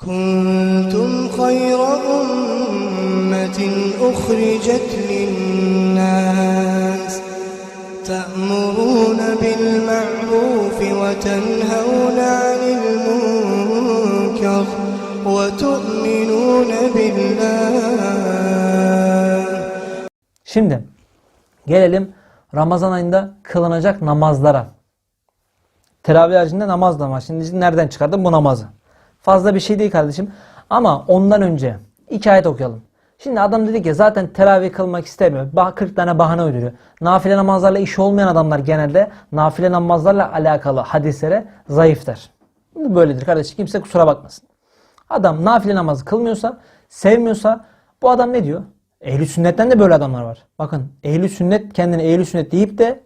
كنتم خير أمة أخرجت للناس تأمرون بالمعروف وتنهون عن المنكر وتؤمنون بالله Şimdi gelelim Ramazan ayında kılınacak namazlara. Teravih haricinde namaz da var. Şimdi nereden çıkardım bu namazı? Fazla bir şey değil kardeşim. Ama ondan önce iki ayet okuyalım. Şimdi adam dedi ki zaten teravih kılmak istemiyor. Bah 40 tane bahane uyduruyor. Nafile namazlarla işi olmayan adamlar genelde nafile namazlarla alakalı hadislere zayıftır. Bu böyledir kardeşim. Kimse kusura bakmasın. Adam nafile namazı kılmıyorsa, sevmiyorsa bu adam ne diyor? Ehli sünnetten de böyle adamlar var. Bakın ehli sünnet kendine ehli sünnet deyip de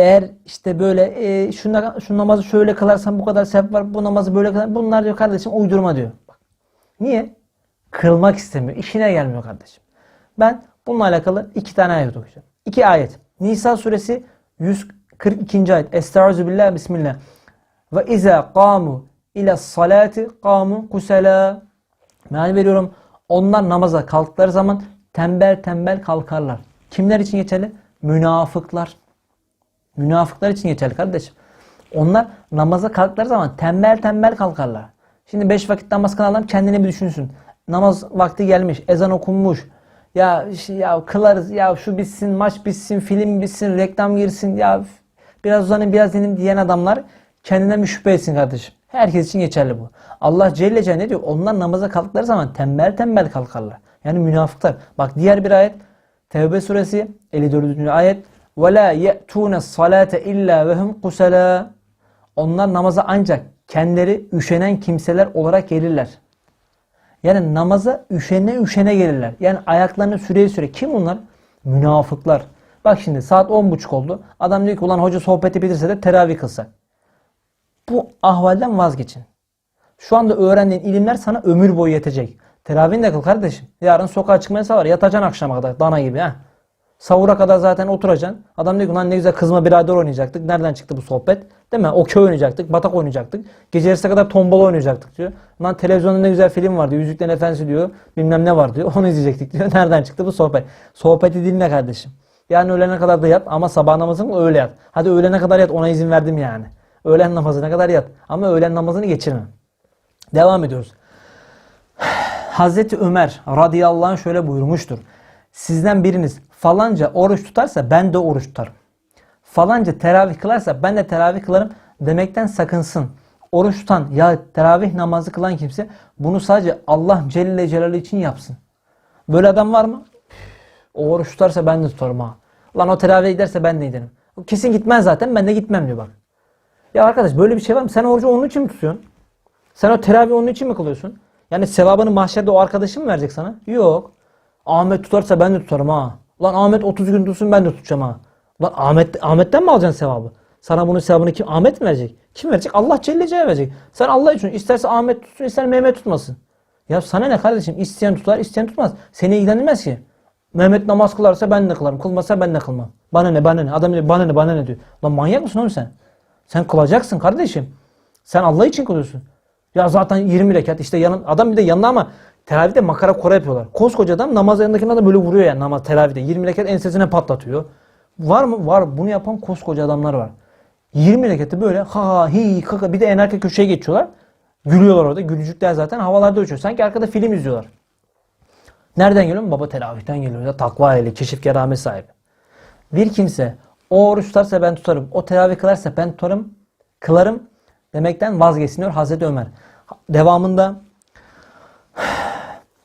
eğer işte böyle e, şu, na- şu namazı şöyle kılarsan bu kadar sevap var. Bu namazı böyle kılar. Bunlar diyor kardeşim uydurma diyor. Bak. Niye? Kılmak istemiyor. İşine gelmiyor kardeşim. Ben bununla alakalı iki tane ayet okuyacağım. İki ayet. Nisa suresi 142. ayet. Estaizu billah bismillah. Ve izâ kâmu ile salati kâmu kusela. Meal veriyorum. Onlar namaza kalktıkları zaman tembel tembel kalkarlar. Kimler için geçerli? Münafıklar. Münafıklar için geçerli kardeşim. Onlar namaza kalktıkları zaman tembel tembel kalkarlar. Şimdi beş vakit namaz kılan adam kendini bir düşünsün. Namaz vakti gelmiş, ezan okunmuş. Ya ya kılarız, ya şu bitsin, maç bitsin, film bitsin, reklam girsin, ya biraz uzanayım, biraz dinleyin diyen adamlar kendinden bir şüphe etsin kardeşim. Herkes için geçerli bu. Allah Celle Celle ne diyor? Onlar namaza kalktıkları zaman tembel tembel kalkarlar. Yani münafıklar. Bak diğer bir ayet. Tevbe suresi 54. ayet ve la ye'tune salate illa ve hum. Onlar namaza ancak kendileri üşenen kimseler olarak gelirler. Yani namaza üşene üşene gelirler. Yani ayaklarını süreye süre. Kim bunlar? Münafıklar. Bak şimdi saat 10.30 oldu. Adam diyor ki ulan hoca sohbeti bilirse de teravih kılsak. Bu ahvalden vazgeçin. Şu anda öğrendiğin ilimler sana ömür boyu yetecek. Teravihini de kıl kardeşim. Yarın sokağa çıkma yasağı var. Yatacaksın akşama kadar dana gibi. Heh. Savura kadar zaten oturacaksın. Adam diyor ki lan ne güzel kızma birader oynayacaktık. Nereden çıktı bu sohbet? Değil mi? Okey oynayacaktık. Batak oynayacaktık. Gece yarısına kadar tombala oynayacaktık diyor. Lan televizyonda ne güzel film var diyor. Yüzüklerin Efendisi diyor. Bilmem ne var diyor. Onu izleyecektik diyor. Nereden çıktı bu sohbet? Sohbeti dinle kardeşim. Yani öğlene kadar da yat ama sabah namazını öyle yat. Hadi öğlene kadar yat ona izin verdim yani. Öğlen namazına kadar yat. Ama öğlen namazını geçirme. Devam ediyoruz. Hazreti Ömer radıyallahu anh şöyle buyurmuştur. Sizden biriniz falanca oruç tutarsa ben de oruç tutarım. Falanca teravih kılarsa ben de teravih kılarım demekten sakınsın. Oruç tutan ya teravih namazı kılan kimse bunu sadece Allah Celle Celaluhu için yapsın. Böyle adam var mı? O oruç tutarsa ben de tutarım ha. Lan o teravih giderse ben de giderim. Kesin gitmez zaten ben de gitmem diyor bak. Ya arkadaş böyle bir şey var mı? Sen orucu onun için mi tutuyorsun? Sen o teravih onun için mi kılıyorsun? Yani sevabını mahşerde o arkadaşın mı verecek sana? Yok. Ahmet tutarsa ben de tutarım ha. Lan Ahmet 30 gün tutsun ben de tutacağım ha. Lan Ahmet, Ahmet'ten mi alacaksın sevabı? Sana bunun sevabını kim? Ahmet mi verecek? Kim verecek? Allah Celle Celle verecek. Sen Allah için isterse Ahmet tutsun ister Mehmet tutmasın. Ya sana ne kardeşim? İsteyen tutar isteyen tutmaz. Seni ilgilendirmez ki. Mehmet namaz kılarsa ben de kılarım. Kılmasa ben de kılmam. Bana ne bana ne. Adam diyor bana ne bana ne diyor. Lan manyak mısın oğlum sen? Sen kılacaksın kardeşim. Sen Allah için kılıyorsun. Ya zaten 20 rekat işte yanın, adam bir de yanına ama teravihde makara kora yapıyorlar. Koskoca adam namaz yanındakine de böyle vuruyor yani namaz teravihde. 20 rekat ensesine patlatıyor. Var mı? Var. Bunu yapan koskoca adamlar var. 20 rekatı böyle ha ha hi kaka bir de en arka köşeye geçiyorlar. Gülüyorlar orada. Gülücükler zaten havalarda uçuyor. Sanki arkada film izliyorlar. Nereden geliyor? Baba teravihten geliyor. Ya takva ehli, keşif keramet sahibi. Bir kimse o oruç tutarsa ben tutarım. O teravih kılarsa ben tutarım. Kılarım demekten vazgeçsin diyor Hazreti Ömer. Devamında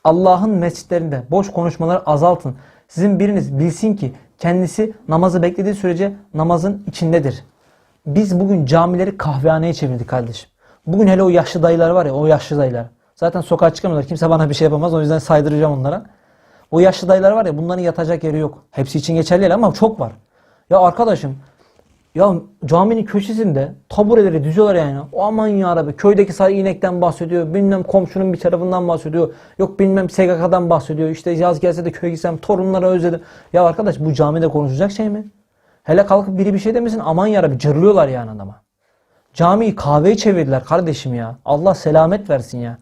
Allah'ın mescitlerinde boş konuşmaları azaltın. Sizin biriniz bilsin ki kendisi namazı beklediği sürece namazın içindedir. Biz bugün camileri kahvehaneye çevirdik kardeşim. Bugün hele o yaşlı dayılar var ya o yaşlı dayılar. Zaten sokağa çıkamıyorlar. Kimse bana bir şey yapamaz. O yüzden saydıracağım onlara. O yaşlı dayılar var ya bunların yatacak yeri yok. Hepsi için geçerli değil ama çok var. Ya arkadaşım ya caminin köşesinde tabureleri düzüyorlar yani. O aman ya Rabbi köydeki sarı inekten bahsediyor. Bilmem komşunun bir tarafından bahsediyor. Yok bilmem SGK'dan bahsediyor. İşte yaz gelse de köye gitsem torunları özledim. Ya arkadaş bu camide konuşacak şey mi? Hele kalkıp biri bir şey demesin aman ya Rabbi cırlıyorlar yani adama. Camiyi kahveye çevirdiler kardeşim ya. Allah selamet versin ya.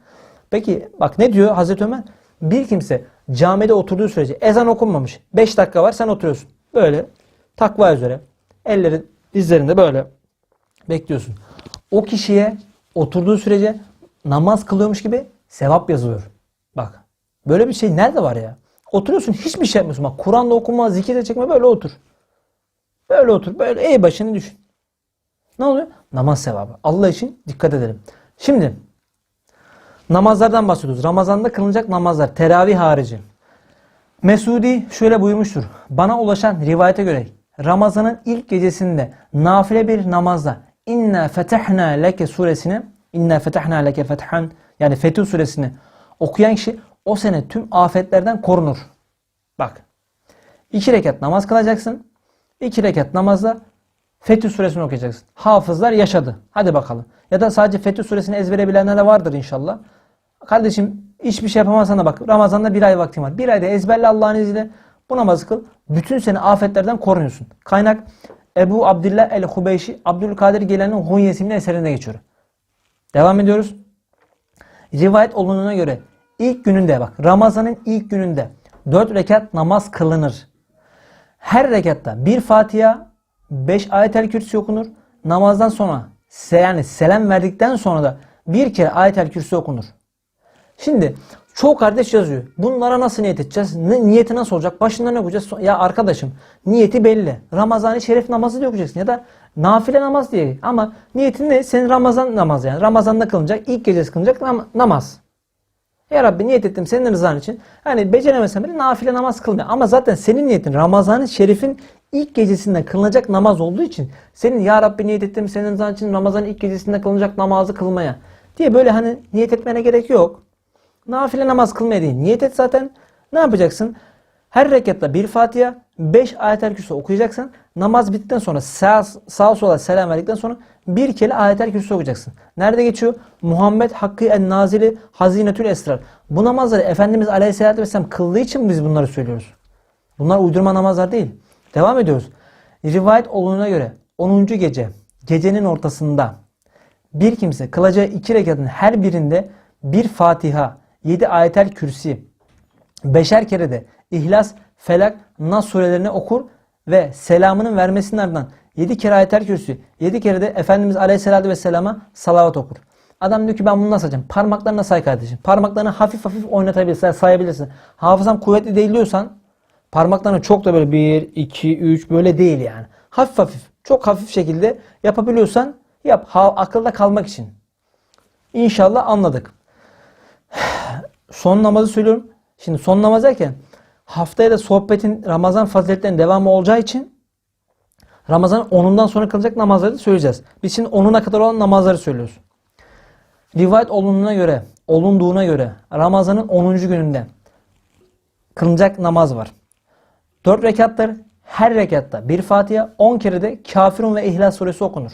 Peki bak ne diyor Hazreti Ömer? Bir kimse camide oturduğu sürece ezan okunmamış. 5 dakika var sen oturuyorsun. Böyle takva üzere. Ellerin dizlerinde böyle bekliyorsun. O kişiye oturduğu sürece namaz kılıyormuş gibi sevap yazılıyor. Bak böyle bir şey nerede var ya? Oturuyorsun hiçbir şey yapmıyorsun. Bak Kur'an'da okuma, zikir de çekme böyle otur. Böyle otur. Böyle ey başını düşün. Ne oluyor? Namaz sevabı. Allah için dikkat edelim. Şimdi namazlardan bahsediyoruz. Ramazanda kılınacak namazlar. Teravih harici. Mesudi şöyle buyurmuştur. Bana ulaşan rivayete göre Ramazan'ın ilk gecesinde nafile bir namazda İnna fetehna leke suresini İnna fetehna leke fethan yani Fetih suresini okuyan kişi o sene tüm afetlerden korunur. Bak. iki rekat namaz kılacaksın. İki rekat namazda Fetih suresini okuyacaksın. Hafızlar yaşadı. Hadi bakalım. Ya da sadece Fetih suresini ezbere bilenler de vardır inşallah. Kardeşim hiçbir şey yapamazsan da bak Ramazan'da bir ay vaktin var. Bir ayda ezberle Allah'ın izniyle bu namazı kıl. Bütün seni afetlerden korunuyorsun. Kaynak Ebu Abdillah el-Hubeyşi Abdülkadir Gelen'in Hunye isimli eserinde geçiyor. Devam ediyoruz. Rivayet olunduğuna göre ilk gününde bak Ramazan'ın ilk gününde 4 rekat namaz kılınır. Her rekatta bir Fatiha, 5 ayetel kürsü okunur. Namazdan sonra yani selam verdikten sonra da bir kere ayetel kürsü okunur. Şimdi çoğu kardeş yazıyor. Bunlara nasıl niyet edeceğiz? Ne, niyeti nasıl olacak? Başında ne okuyacağız? So- Ya arkadaşım niyeti belli. Ramazan-ı Şerif namazı diye okuyacaksın ya da nafile namaz diye. Ama niyetin ne? Senin Ramazan namazı yani. Ramazan'da kılınacak, ilk gecesi kılınacak nam- namaz. Ya Rabbi niyet ettim senin rızan için. Hani beceremesem bile nafile namaz kılmaya. Ama zaten senin niyetin Ramazan-ı Şerif'in ilk gecesinde kılınacak namaz olduğu için senin Ya Rabbi niyet ettim senin rızan için Ramazan'ın ilk gecesinde kılınacak namazı kılmaya diye böyle hani niyet etmene gerek yok. Nafile namaz kılmaya değil. Niyet et zaten. Ne yapacaksın? Her rekatta bir Fatiha, 5 ayetel kürsü okuyacaksın. Namaz bittikten sonra sağ, sağ sola selam verdikten sonra bir kere ayetel kürsü okuyacaksın. Nerede geçiyor? Muhammed Hakkı en Nazili Hazinetül Esrar. Bu namazları Efendimiz Aleyhisselatü Vesselam kıldığı için biz bunları söylüyoruz. Bunlar uydurma namazlar değil. Devam ediyoruz. Rivayet olduğuna göre 10. gece, gecenin ortasında bir kimse kılacağı iki rekatın her birinde bir Fatiha, 7 ayetel kürsi, beşer kere de İhlas, Felak, Nas surelerini okur ve selamının vermesinin ardından 7 kere ayetel kürsü, 7 kere de Efendimiz Aleyhisselatü Vesselam'a salavat okur. Adam diyor ki ben bunu nasıl yapacağım? Parmaklarına say kardeşim. Parmaklarını hafif hafif oynatabilirsin, sayabilirsin. Hafızam kuvvetli değil diyorsan parmaklarını çok da böyle 1, 2, 3 böyle değil yani. Hafif hafif, çok hafif şekilde yapabiliyorsan yap. Ha, akılda kalmak için. İnşallah anladık. Son namazı söylüyorum. Şimdi son namaz derken haftaya da sohbetin Ramazan faziletlerinin devamı olacağı için Ramazan 10'undan sonra kılacak namazları da söyleyeceğiz. Biz şimdi 10'una kadar olan namazları söylüyoruz. Rivayet olunduğuna göre, olunduğuna göre Ramazan'ın 10. gününde kılınacak namaz var. 4 rekattır. Her rekatta bir Fatiha 10 kere de Kafirun ve İhlas suresi okunur.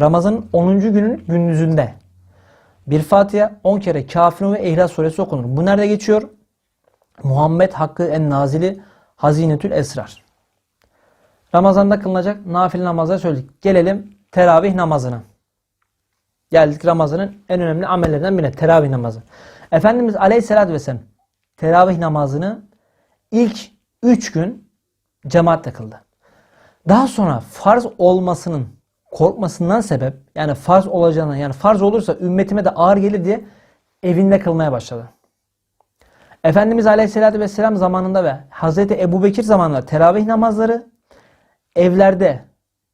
Ramazan'ın 10. günün gündüzünde bir Fatiha 10 kere Kafirun ve İhlas suresi okunur. Bu nerede geçiyor? Muhammed Hakkı en Nazili Hazinetül Esrar. Ramazan'da kılınacak nafile namazları söyledik. Gelelim teravih namazına. Geldik Ramazan'ın en önemli amellerinden birine teravih namazı. Efendimiz Aleyhisselatü Vesselam teravih namazını ilk 3 gün cemaatle kıldı. Daha sonra farz olmasının korkmasından sebep yani farz olacağına yani farz olursa ümmetime de ağır gelir diye evinde kılmaya başladı. Efendimiz Aleyhisselatü Vesselam zamanında ve Hazreti Ebu Bekir zamanında teravih namazları evlerde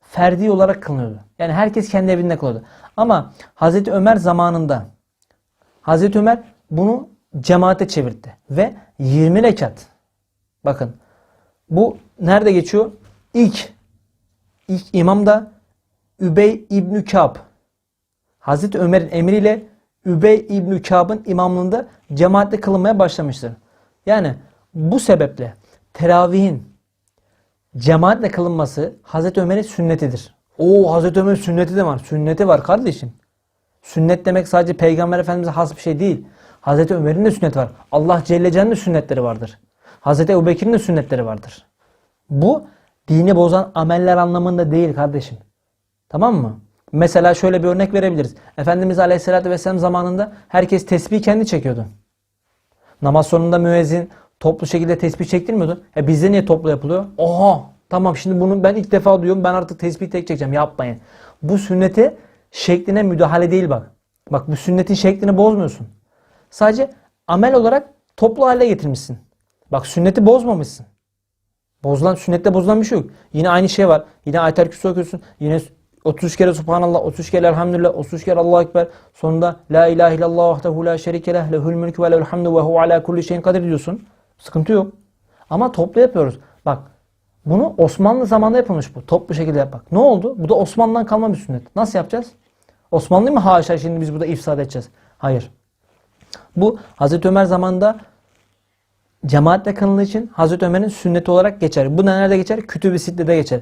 ferdi olarak kılınıyordu. Yani herkes kendi evinde kılıyordu. Ama Hazreti Ömer zamanında Hazreti Ömer bunu cemaate çevirdi. Ve 20 rekat. Bakın bu nerede geçiyor? İlk, ilk imam da Übey İbnü Kâb. Hazreti Ömer'in emriyle Übey İbnü Kâb'ın imamlığında cemaatle kılınmaya başlamıştır. Yani bu sebeple teravihin cemaatle kılınması Hazreti Ömer'in sünnetidir. Oo Hazreti Ömer'in sünneti de var. Sünneti var kardeşim. Sünnet demek sadece Peygamber Efendimiz'e has bir şey değil. Hazreti Ömer'in de sünneti var. Allah Celle Celle'nin de sünnetleri vardır. Hazreti Ebu Bekir'in de sünnetleri vardır. Bu dini bozan ameller anlamında değil kardeşim. Tamam mı? Mesela şöyle bir örnek verebiliriz. Efendimiz Aleyhisselatü Vesselam zamanında herkes tesbih kendi çekiyordu. Namaz sonunda müezzin toplu şekilde tesbih çektirmiyordu. E bizde niye toplu yapılıyor? Oha tamam şimdi bunu ben ilk defa duyuyorum ben artık tesbih tek çekeceğim yapmayın. Bu sünneti şekline müdahale değil bak. Bak bu sünnetin şeklini bozmuyorsun. Sadece amel olarak toplu hale getirmişsin. Bak sünneti bozmamışsın. Bozulan sünnette bozulan bir şey yok. Yine aynı şey var. Yine ayetel kürsü okuyorsun. Yine 33 kere Subhanallah, 33 kere Elhamdülillah, 33 kere Allahu Ekber. Sonunda La ilahe illallah vahdehu la şerike leh lehül mülkü ve lehül hamdu ve hu ala kulli şeyin kadir diyorsun. Sıkıntı yok. Ama toplu yapıyoruz. Bak bunu Osmanlı zamanında yapılmış bu. Toplu şekilde yapmak. Ne oldu? Bu da Osmanlı'dan kalma bir sünnet. Nasıl yapacağız? Osmanlı mı haşa şimdi biz burada ifsad edeceğiz? Hayır. Bu Hazreti Ömer zamanında cemaatle kılındığı için Hazreti Ömer'in sünneti olarak geçer. Bu da nerede geçer? Kütüb-i Sitte'de geçer.